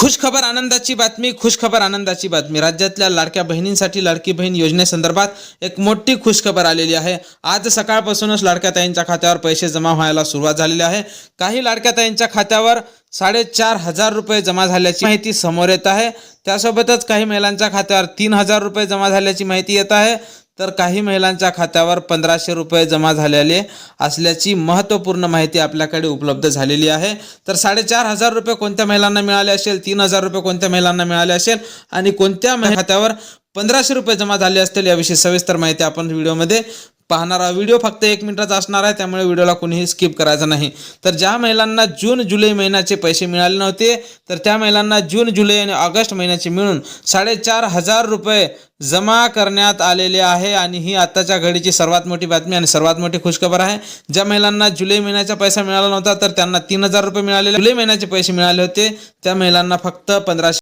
खुशखबर आनंदाची बातमी खुशखबर आनंदाची बातमी. राज्यातल्या लाडक्या बहिणींसाठी लाडकी बहीण योजनेसंदर्भात एक मोठी खुशखबर आलेली आहे. आज सकाळपासूनच लाडक्या ताईंच्या खात्यावर पैसे जमा व्हायला सुरुवात झालेली आहे. काही लाडक्या ताईंच्या खात्यावर साडेचार हजार रुपये जमा झाल्याची माहिती समोर येत आहे. त्यासोबतच काही महिलांच्या खात्यावर तीन हजार रुपये जमा झाल्याची माहिती येत आहे. तर काही महिलांच्या खात्यावर पंधराशे रुपये जमा झालेले असल्याची महत्त्वपूर्ण माहिती आपल्याकडे उपलब्ध झालेली आहे. तर साडेचार हजार रुपये कोणत्या महिलांना मिळाले असेल? तीन हजार रुपये कोणत्या महिलांना मिळाले असेल? आणि कोणत्या खात्यावर पंधराशे रुपये जमा झाले असतील याविषयी सविस्तर माहिती आपण व्हिडिओमध्ये पाहणारा व्हिडिओ फक्त एक मिनिटाचा असणार आहे त्यामुळे व्हिडिओला कोणीही स्किप करायचं नाही. तर ज्या महिलांना जून जुलै महिन्याचे पैसे मिळाले नव्हते तर त्या महिलांना जून जुलै आणि ऑगस्ट महिन्याचे मिळून साडेचार हजार रुपये जमा करण्यात आलेले आहे आणि ही आत्ताच्या घडीची सर्वात मोठी बातमी आणि सर्वात मोठी खुशखबर आहे. ज्या महिलांना जुलै महिन्याचा पैसा मिळाला नव्हता तर त्यांना तीन हजार रुपये मिळालेले. जुलै महिन्याचे पैसे मिळाले होते त्या महिलांना फक्त पंधराशे